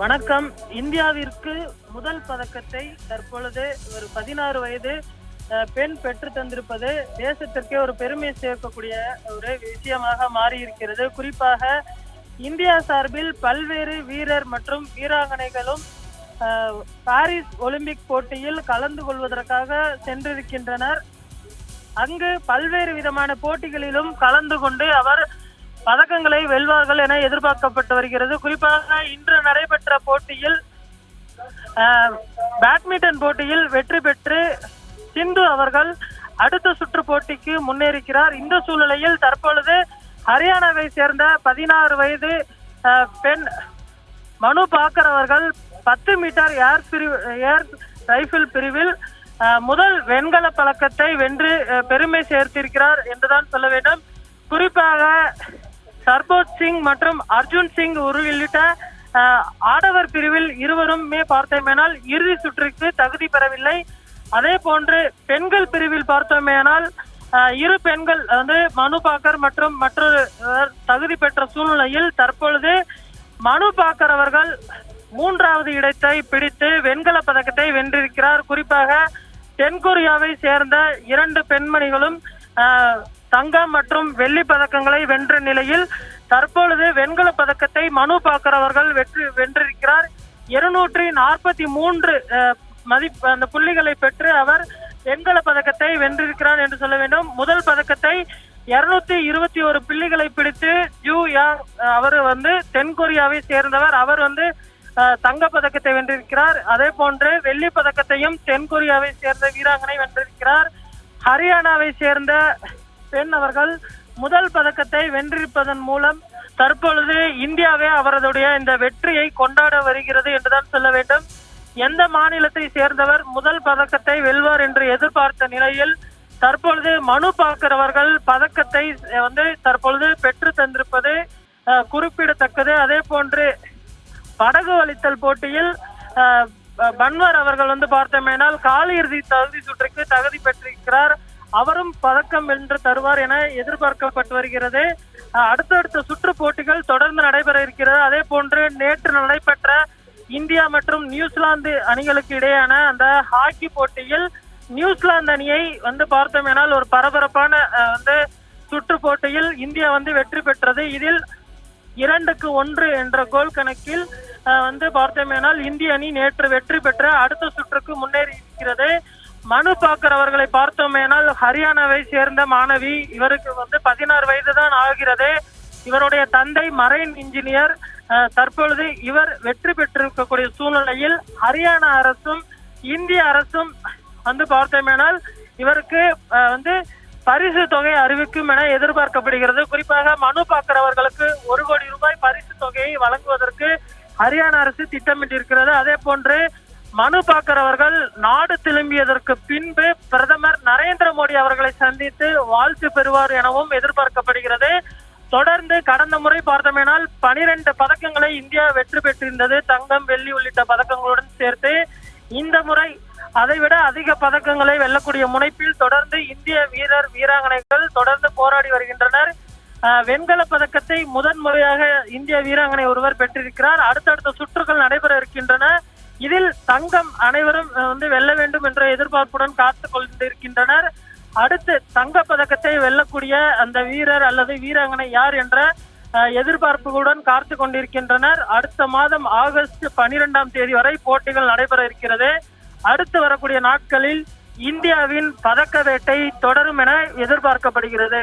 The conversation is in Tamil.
வணக்கம். இந்தியாவிற்கு முதல் பதக்கத்தை தற்பொழுது ஒரு பதினாறு வயது பெண் பெற்று தந்திருப்பது தேசத்திற்கே ஒரு பெருமை சேர்க்கக்கூடிய ஒரு விஷயமாக மாறி இருக்கிறது குறிப்பாக இந்தியா சார்பில் பல்வேறு வீரர் மற்றும் வீராங்கனைகளும் பாரிஸ் ஒலிம்பிக் போட்டியில் கலந்து கொள்வதற்காக சென்றிருக்கின்றனர். அங்கு பல்வேறு விதமான போட்டிகளிலும் கலந்து கொண்டு அவர் பதக்கங்களை வெல்வார்கள் என எதிர்பார்க்கப்பட்டு வருகிறது. குறிப்பாக இன்று நடைபெற்ற போட்டியில் பேட்மிண்டன் போட்டியில் வெற்றி பெற்று சிந்து அவர்கள் அடுத்த சுற்று போட்டிக்கு முன்னேறிக்கிறார். இந்த சூழ்நிலையில் தற்பொழுது ஹரியானாவை சேர்ந்த பதினாறு வயது பெண் மனு பாக்கர் அவர்கள் பத்து மீட்டர் ஏர் பிரிவு ஏர் ரைபிள் பிரிவில் முதல் வெண்கல பழக்கத்தை வென்று பெருமை சேர்த்திருக்கிறார் என்றுதான் சொல்ல வேண்டும். குறிப்பாக சர்போத் சிங் மற்றும் அர்ஜுன் சிங் உள்ளிட்ட ஆடவர் பிரிவில் இருவருமே பார்த்தோமேனால் இறுதி சுற்றுக்கு தகுதி பெறவில்லை. அதே போன்று பெண்கள் பிரிவில் பார்த்தோமேனால் இரு பெண்கள் வந்து மனு பாக்கர் மற்றும் மற்றொரு தகுதி பெற்ற சூழ்நிலையில் தற்பொழுது மனு பாக்கர் அவர்கள் மூன்றாவது இடத்தை பிடித்து வெண்கல பதக்கத்தை வென்றிருக்கிறார். குறிப்பாக தென்கொரியாவை சேர்ந்த இரண்டு பெண்மணிகளும் தங்கம் மற்றும் வெள்ளி பதக்கங்களை வென்ற நிலையில் தற்பொழுது வெண்கல பதக்கத்தை மனு பாக்கரவர்கள் வெற்றி வென்றிருக்கிறார். இருநூற்றி நாற்பத்தி மூன்று மதிப்பு அந்த புள்ளிகளை பெற்று அவர் வெண்கல பதக்கத்தை வென்றிருக்கிறார் என்று சொல்ல வேண்டும். முதல் பதக்கத்தை இருநூத்தி இருபத்தி ஒரு புள்ளிகளை பிடித்து ஜூ யாங் அவர் வந்து தென்கொரியாவை சேர்ந்தவர். அவர் வந்து தங்க தங்கப் பதக்கத்தை வென்றிருக்கிறார். அதே போன்று வெள்ளி பதக்கத்தையும் தென்கொரியாவை சேர்ந்த வீராங்கனை வென்றிருக்கிறார். ஹரியானாவை சேர்ந்த பெண் அவர்கள் முதல் பதக்கத்தை வென்றிருப்பதன் மூலம் தற்பொழுது இந்தியாவே அவரதுடைய இந்த வெற்றியை கொண்டாட வருகிறது என்றுதான் சொல்ல வேண்டும். எந்த மாநிலத்தை சேர்ந்தவர் முதல் பதக்கத்தை வெல்வார் என்று எதிர்பார்த்த நிலையில் தற்பொழுது மனு பார்க்கிறவர்கள் பதக்கத்தை வந்து தற்பொழுது பெற்று தந்திருப்பது குறிப்பிடத்தக்கது. அதே போன்று படகு வலித்தல் போட்டியில் பன்வர் அவர்கள் வந்து பார்த்தோமேனால் காலிறுதி தகுதி சுற்றுக்கு தகுதி பெற்றிருக்கிறார். அவரும் பதக்கம் வென்று தருவார் என எதிர்பார்க்கப்பட்டு வருகிறது. அடுத்தடுத்த சுற்று போட்டிகள் தொடர்ந்து நடைபெற இருக்கிறது. அதே போன்று நேற்று நடைபெற்ற இந்தியா மற்றும் நியூசிலாந்து அணிகளுக்கு இடையேயான அந்த ஹாக்கி போட்டியில் நியூசிலாந்து அணியை வந்து பார்த்தோமேனால் ஒரு பரபரப்பான வந்து சுற்று போட்டியில் இந்தியா வந்து வெற்றி பெற்றது. இதில் இரண்டுக்கு ஒன்று என்ற கோல் கணக்கில் வந்து பார்த்தோமேனால் இந்திய அணி நேற்று வெற்றி பெற்ற அடுத்த சுற்றுக்கு முன்னே மனு பாக்கர் அவர்களை பார்த்தோமேனால் ஹரியானாவை சேர்ந்த மாணவி இவருக்கு வந்து பதினாறு வயது தான் ஆகிறது. இவருடைய தந்தை மரைன் இன்ஜினியர். அஹ், தற்பொழுது இவர் வெற்றி பெற்றிருக்கக்கூடிய சூழ்நிலையில் ஹரியானா அரசும் இந்திய அரசும் வந்து பார்த்தோமேனால் இவருக்கு அஹ், வந்து பரிசு தொகை அறிவிக்கும் என எதிர்பார்க்கப்படுகிறது. குறிப்பாக மனு பாக்கர் அவர்களுக்கு ஒரு கோடி ரூபாய் பரிசு தொகையை வழங்குவதற்கு ஹரியானா அரசு திட்டமிட்டிருக்கிறது. அதே போன்று மனு பாக்கரவர்கள் நாடு திரும்பியதற்கு பின்பு பிரதமர் நரேந்திர மோடி அவர்களை சந்தித்து வாழ்த்து பெறுவார் எனவும் எதிர்பார்க்கப்படுகிறது. தொடர்ந்து கடந்த முறை பார்த்தோமேனால் பனிரெண்டு பதக்கங்களை இந்தியா வெற்றி பெற்றிருந்தது. தங்கம் வெள்ளி உள்ளிட்ட பதக்கங்களுடன் சேர்த்து இந்த முறை அதைவிட அதிக பதக்கங்களை வெல்லக்கூடிய முனைப்பில் தொடர்ந்து இந்திய வீரர் வீராங்கனைகள் தொடர்ந்து போராடி வருகின்றனர். ஆஹ், வெண்கல பதக்கத்தை முதன் முறையாக இந்திய வீராங்கனை ஒருவர் பெற்றிருக்கிறார். அடுத்தடுத்த சுற்றுகள் நடைபெற இருக்கின்றன. இதில் தங்கம் அனைவரும் வந்து வெல்ல வேண்டும் என்ற எதிர்பார்ப்புடன் காத்து கொண்டிருக்கின்றனர். அடுத்து தங்க பதக்கத்தை வெல்லக்கூடிய அந்த வீரர் அல்லது வீராங்கனை யார் என்ற எதிர்பார்ப்புகளுடன் காத்து கொண்டிருக்கின்றனர். அடுத்த மாதம் ஆகஸ்ட் பனிரெண்டாம் தேதி வரை போட்டிகள் நடைபெற இருக்கிறது. அடுத்து வரக்கூடிய நாட்களில் இந்தியாவின் பதக்க வேட்டை தொடரும் என எதிர்பார்க்கப்படுகிறது.